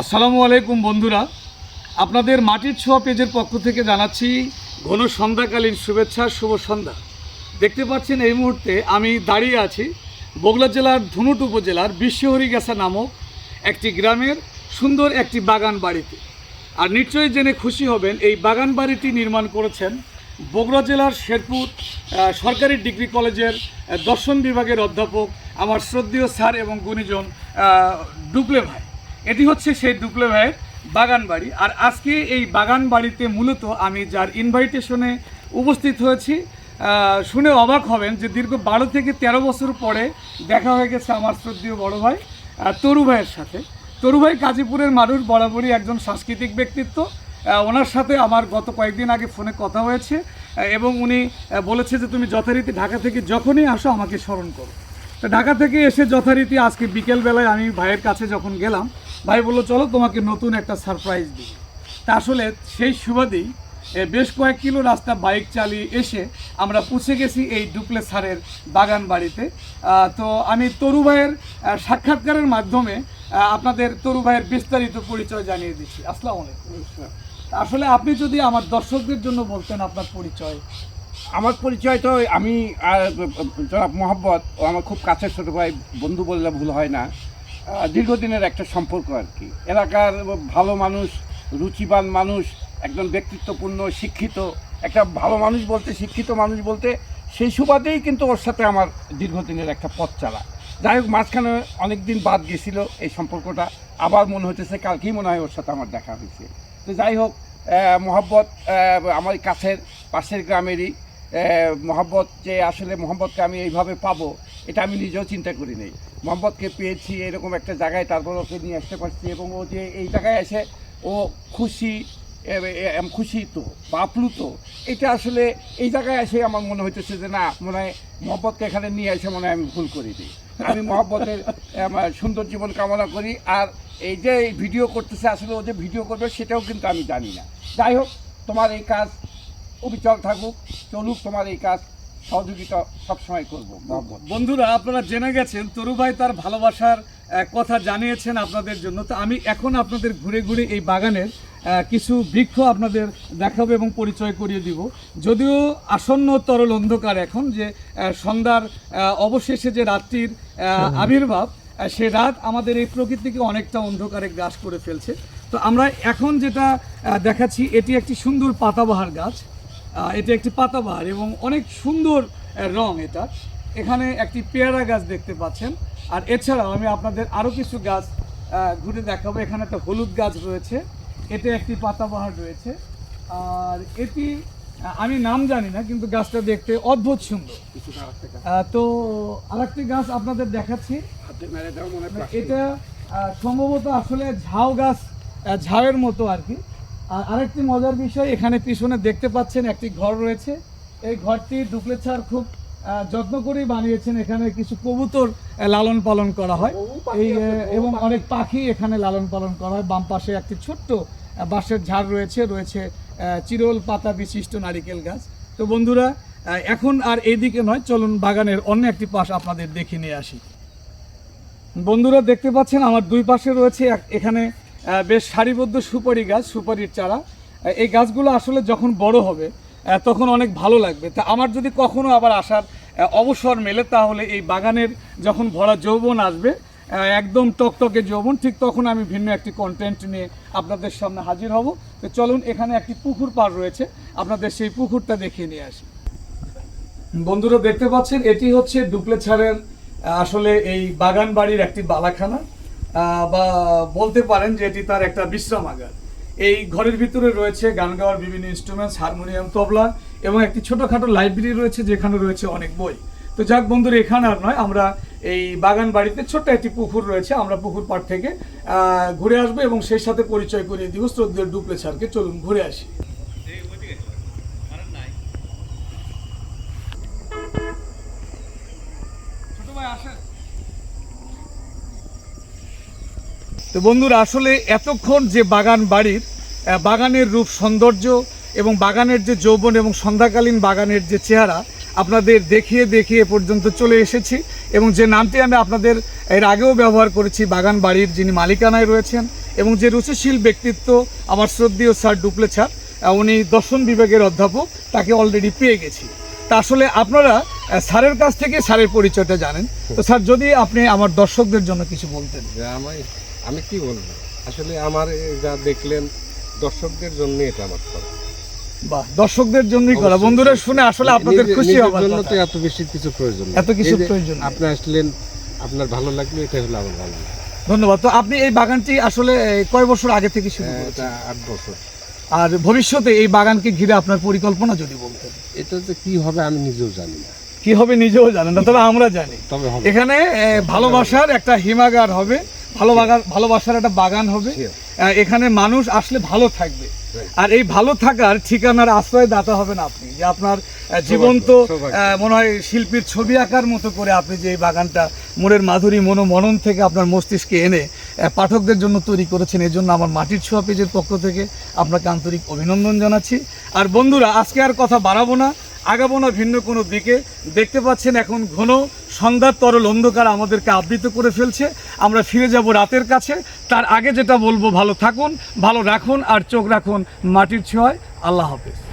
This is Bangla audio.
আসসালামু আলাইকুম বন্ধুরা। আপনাদের মাটির ছোঁয়া পেজের পক্ষ থেকে জানাচ্ছি ঘন সন্ধ্যাকালীন শুভেচ্ছা, শুভ সন্ধ্যা। দেখতে পাচ্ছেন এই মুহূর্তে আমি দাঁড়িয়ে আছি বগুড়া জেলার ধুনুট উপজেলার বিশ্বহরিগাছা নামক একটি গ্রামের সুন্দর একটি বাগান বাড়িতে। আর নিশ্চয়ই জেনে খুশি হবেন, এই বাগান বাড়িটি নির্মাণ করেছেন বগুড়া জেলার শেরপুর সরকারি ডিগ্রি কলেজের দর্শন বিভাগের অধ্যাপক আমার শ্রদ্ধেয় স্যার এবং গুণীজন ডুপ্লে ভাই। এটি হচ্ছে সেই ডুপ্লে ভাইয়ের বাগান বাড়ি। আর আজকে এই বাগান বাড়িতে মূলত আমি যার ইনভাইটেশনে উপস্থিত হয়েছি শুনে অবাক হবেন যে দীর্ঘ বারো থেকে তেরো বছর পরে দেখা হয়ে গেছে আমার শ্রদ্ধেয় বড় ভাই তরু ভাইয়ের সাথে। তরু ভাই গাজীপুরের মানুষ, বরাবরই একজন সাংস্কৃতিক ব্যক্তিত্ব। ওনার সাথে আমার গত কয়েকদিন আগে ফোনে কথা হয়েছে এবং উনি বলেছে যে তুমি যথারীতি ঢাকা থেকে যখনই আসো আমাকে স্মরণ করো। তো ঢাকা থেকে এসে যথারীতি আজকে বিকেলবেলায় আমি ভাইয়ের কাছে যখন গেলাম ভাই বলল চলো তোমাকে নতুন একটা সারপ্রাইজ দিই। তা আসলে সেই সুবাদেই বেশ কয়েক কিলো রাস্তা বাইক চালিয়ে এসে আমরা পৌঁছে গেছি এই ডুপ্লে সারের বাগান বাড়িতে। তো আমি তরু ভাইয়ের সাক্ষাৎকারের মাধ্যমে আপনাদের তরু ভাইয়ের বিস্তারিত পরিচয় জানিয়ে দিচ্ছি। আসসালামু আলাইকুম। আসলে আপনি যদি আমার দর্শকদের জন্য বলতেন আপনার পরিচয়। আমার পরিচয় তো আমি জনাব মোহাম্মদ ও আমার খুব কাছের ছোটো ভাই বন্ধু বললে ভুল হয় না। দীর্ঘদিনের একটা সম্পর্ক আর কি। এলাকার ভালো মানুষ, রুচিবান মানুষ, একজন ব্যক্তিত্বপূর্ণ, শিক্ষিত, একটা ভালো মানুষ বলতে, শিক্ষিত মানুষ বলতে, সেই সুবাদেই কিন্তু ওর সাথে আমার দীর্ঘদিনের একটা পথ চালা। যাই হোক, মাঝখানে অনেকদিন বাদ গেছিল এই সম্পর্কটা। আবার মনে হতেছে কালকেই মনে হয় ওর সাথে আমার দেখা হয়েছে তো যাই হোক মোহাব্বত আমার কাছের, পাশের গ্রামেরই মোহাম্মদ যে আসলে মোহাম্মদকে আমি এইভাবে পাবো, এটা আমি নিজেও চিন্তা করি নাই। মোহাম্মদকে পেয়েছি, এরকম একটা জায়গায় তারপর ওকে নিয়ে আসতে পারছি এবং ও যে এই জায়গায় এসে ও খুশি এম, খুশি তো বা আপ্লুত এটা আসলে এই জায়গায় এসে আমার মনে হইতেছে যে না, মনে হয় মোহাম্মদকে এখানে নিয়ে এসে মনে হয় আমি ভুল করি দিই। আমি মোহাম্মতের সুন্দর জীবন কামনা করি আর এই যে ভিডিও করতেছে, আসলে ও যে ভিডিও করবে সেটাও কিন্তু আমি জানি না। যাই হোক, তোমার এই কাজ অবিচল থাকুক, চলুক তোমার এই কাজ। সহযোগিতা সবসময় করব বন্ধুরা আপনারা জেনে গেছেন তরু ভাই তার ভালোবাসার কথা জানিয়েছেন আপনাদের জন্য। তো আমি এখন আপনাদের ঘুরে ঘুরে এই বাগানের কিছু বৃক্ষ আপনাদের দেখাবো এবং পরিচয় করিয়ে দিব। যদিও আসন্ন তরল অন্ধকার এখন যে সন্ধ্যার অবশেষে যে রাত্রির আবির্ভাব সে রাত আমাদের এই প্রকৃতিকে অনেকটা অন্ধকারে গ্রাস করে ফেলছে। তো আমরা এখন যেটা দেখাচ্ছি এটি একটি সুন্দর পাতাবাহার গাছ। এটি একটি পাতাবাহার এবং অনেক সুন্দর রং এটা। এখানে একটি পেয়ারা গাছ দেখতে পাচ্ছেন। আর এছাড়াও আমি আপনাদের আরও কিছু গাছ ঘুরে দেখাবো। এখানে একটা হলুদ গাছ রয়েছে। এতে একটি পাতাবাহার রয়েছে। আর এটি আমি নাম জানি না কিন্তু গাছটা দেখতে অদ্ভুত সুন্দর। তো আরেকটি গাছ আপনাদের দেখাচ্ছি। এটা সম্ভবত আসলে ঝাউ গাছ ঝাউয়ের মতো আর কি। আর আরেকটি মজার বিষয় এখানে পিছনে দেখতে পাচ্ছেন একটি ঘর রয়েছে। এই ঘরটি ডুপ্লে ছাড় খুব যত্ন করেই বানিয়েছেন। এখানে কিছু কবুতর লালন পালন করা হয়। এই এবং অনেক পাখি এখানে লালন পালন করা হয়। বাম পাশে একটি ছোট্ট বাঁশের ঝাড় রয়েছে। রয়েছে চিরল পাতা বিশিষ্ট নারিকেল গাছ। তো বন্ধুরা এখন আর এইদিকে নয়। চলুন বাগানের অন্য একটি পাশ আপনাদের দেখে নিয়ে আসি। বন্ধুরা দেখতে পাচ্ছেন আমার দুই পাশে রয়েছে এক- এখানে বেশ সারিবদ্ধ সুপারি গাছ, সুপারির চারা। এই গাছগুলো আসলে যখন বড় হবে তখন অনেক ভালো লাগবে। তা আমার যদি কখনো আবার আসার অবসর মেলে, তাহলে এই বাগানের যখন ভরা যৌবন আসবে একদম টকটকে যৌবন, ঠিক তখন আমি ভিন্ন একটি কন্টেন্ট নিয়ে আপনাদের সামনে হাজির হব। তো চলুন, এখানে একটি পুকুর পাড় রয়েছে। আপনাদের সেই পুকুরটা দেখিয়ে নিয়ে আসি। বন্ধুরা, দেখতে পাচ্ছেন, এটি হচ্ছে ডুপ্লে ছাড়ের আসলে এই বাগান বাড়ির একটি বালাখানা। বা বলতে পারেন যে এটি তার একটা বিশ্রামাগার এই ঘরের ভিতরে রয়েছে গান গাওয়ার বিভিন্ন ইনস্ট্রুমেন্টস হারমোনিয়াম তবলা এবং একটি ছোটোখাটো লাইব্রেরি রয়েছে যেখানে রয়েছে অনেক বই। তো যাক বন্ধুরা, এখানে আর নয়, আমরা এই বাগান বাড়িতে ছোট্ট একটি পুকুর রয়েছে, আমরা পুকুর পাড় থেকে ঘুরে আসব এবং সেই সাথে পরিচয় করিয়ে দিব শ্রদ্ধেয় ডুপ্লে ছাড়কে চলুন ঘুরে আসি ছোট ভাই আসেন তো বন্ধুরা, আসলে এতক্ষণ যে বাগান বাড়ির বাগানের রূপ সৌন্দর্য এবং বাগানের যে যৌবন এবং সন্ধ্যাকালীন বাগানের যে চেহারা, আপনাদের দেখিয়ে দেখিয়ে পর্যন্ত চলে এসেছি এবং যে নামটি আমি আপনাদের এর আগেও ব্যবহার করেছি, বাগান বাড়ির যিনি মালিকানায় রয়েছেন এবং যে রুচিশীল ব্যক্তিত্ব আমার শ্রদ্ধেয় স্যার ডুপ্লে স্যার উনি দর্শন বিভাগের অধ্যাপক, তাকে অলরেডি পেয়ে গেছি। তা আসলে আপনারা স্যারের কাছ থেকে স্যারের পরিচয়টা জানেন। তো স্যার, যদি আপনি আমার দর্শকদের জন্য কিছু বলতেন। আমি কি বলব? আসলে আমার যা দেখলেন দর্শকদের জন্য এটা আমার করা। বাহ দর্শকদের জন্যই করা। বন্ধুরা শুনে আসলে আপনাদের খুশি হবার জন্য তো এত বেশি কিছু প্রয়োজন এত কিছু প্রয়োজন আপনি আসলেন আপনার ভালো লাগল এটা হলো আমার ভালো ধন্যবাদ। তো আপনি এই বাগানটি আসলে কয় বছর আগে থেকে শুরু হ্যাঁ, করেছেন? আট বছর। আর ভবিষ্যতে এই বাগানকে ঘিরে আপনার পরিকল্পনা যদি বলতেন। এটা যে কি হবে আমি নিজেও জানি না। কি হবে নিজেও জানেন না তবে আমরা জানি। তবে এখানে ভালোবাসার একটা হিমাগার হবে। ভালো বাগান ভালোবাসার একটা বাগান হবে। এখানে মানুষ আসলে ভালো থাকবে। আর এই ভালো থাকার ঠিকানার আশ্রয় দাতা হবেন আপনি। যে আপনার জীবন্ত মনে হয় শিল্পীর ছবি আঁকার মতো করে আপনি যে এই বাগানটা মনের মাধুরী মনোমনন থেকে আপনার মস্তিষ্কে এনে পাঠকদের জন্য তৈরি করেছেন এই জন্য আমার মাটির ছোঁয়া পেজের পক্ষ থেকে আপনাকে আন্তরিক অভিনন্দন জানাচ্ছি। আর বন্ধুরা আজকে আর কথা বাড়াবো না। আগাবো না ভিন্ন কোনো দিকে। দেখতে পাচ্ছেন এখন ঘন সন্ধ্যার তরল অন্ধকার আমাদেরকে আবৃত করে ফেলছে। আমরা ফিরে যাব রাতের কাছে। তার আগে যেটা বলব, ভালো থাকুন, ভালো রাখুন আর চোখ রাখুন মাটির ছোঁয়ায়। আল্লাহ হাফেজ।